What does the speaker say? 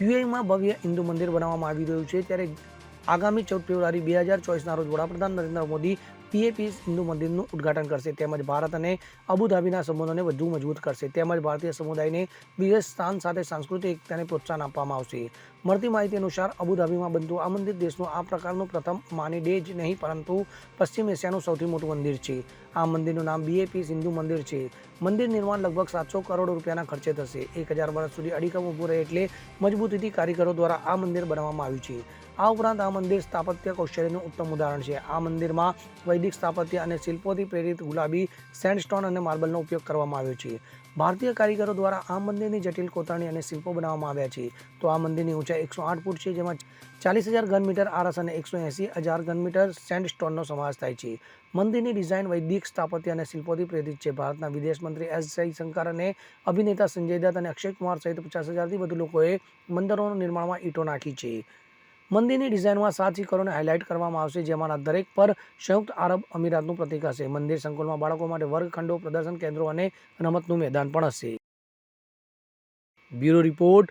યુએઈમાં ભવ્ય હિન્દુ મંદિર બનાવવામાં આવી રહ્યું છે. ત્યારે આગામી ચૌદ ફેબ્રુઆરી બે હજાર ચોવીસના રોજ વડાપ્રધાન નરેન્દ્ર મોદી પીએપી હિન્દુ મંદિરનું ઉદ્ઘાટન કરશે. તેમજ ભારત અને અબુધાબીના સંબંધોને વધુ મજબૂત કરશે. તેમજ ભારતીય સમુદાયને વિશેષ સ્થાન સાથે સાંસ્કૃતિક એકતાને પ્રોત્સાહન આપવામાં આવશે. મળતી માહિતી અનુસાર અબુધાબીમાં બનતું આ મંદિર દેશનું આ પ્રકારનું પ્રથમ માની ડે જ નહીં, પરંતુ પશ્ચિમ એશિયાનું સૌથી મોટું મંદિર છે. આ મંદિરનું નામ બીએપી સિંધુ મંદિર છે. મંદિર નિર્માણ લગભગ સાતસો કરોડ રૂપિયાના ખર્ચે થશે. એક હજાર વર્ષ સુધી અડીકમ ઊભું રહે એટલે મજબૂતીથી કારીગરો દ્વારા આ મંદિર બનાવવામાં આવ્યું છે. આ ઉપરાંત આ મંદિર સ્થાપત્ય કૌશલ્યનું ઉત્તમ ઉદાહરણ છે. આ મંદિરમાં વૈદિક સ્થાપત્ય અને શિલ્પોથી પ્રેરિત ગુલાબી, સેન્ડસ્ટોન અને માર્બલનો ઉપયોગ કરવામાં આવ્યો છે. ભારતીય કારીગરો દ્વારા આ મંદિરની જટિલ કોતરણી અને શિલ્પો બનાવવામાં આવ્યા છે. તો આ મંદિરની ઊંચાઈ એકસો આઠ ફૂટ છે, જેમાં ચાલીસ હજાર ઘન મીટર આરસ અને એકસો એંસી હજાર ઘન મીટર સેન્ડસ્ટોનનો સમાવેશ થાય છે. મંદિરની ડિઝાઇન વૈદિક સ્થાપત્ય અને શિલ્પોથી પ્રેરિત છે. ભારતના વિદેશ મંત્રી એસ જયશંકર અને અભિનેતા સંજય દત્ત અને અક્ષય કુમાર સહિત પચાસ હજારથી વધુ લોકોએ મંદિરોના નિર્માણમાં ઈંટો નાખી છે. મંદિરની ડિઝાઇનમાં સાત શિખરોને હાઇલાઇટ કરવામાં આવશે, જેમાંના દરેક પર સંયુક્ત આરબ અમીરાતનું પ્રતીક હશે. મંદિર સંકુલમાં બાળકો માટે વર્ગખંડો, પ્રદર્શન કેન્દ્રો અને રમતનું મેદાન પણ હશે. Bureau report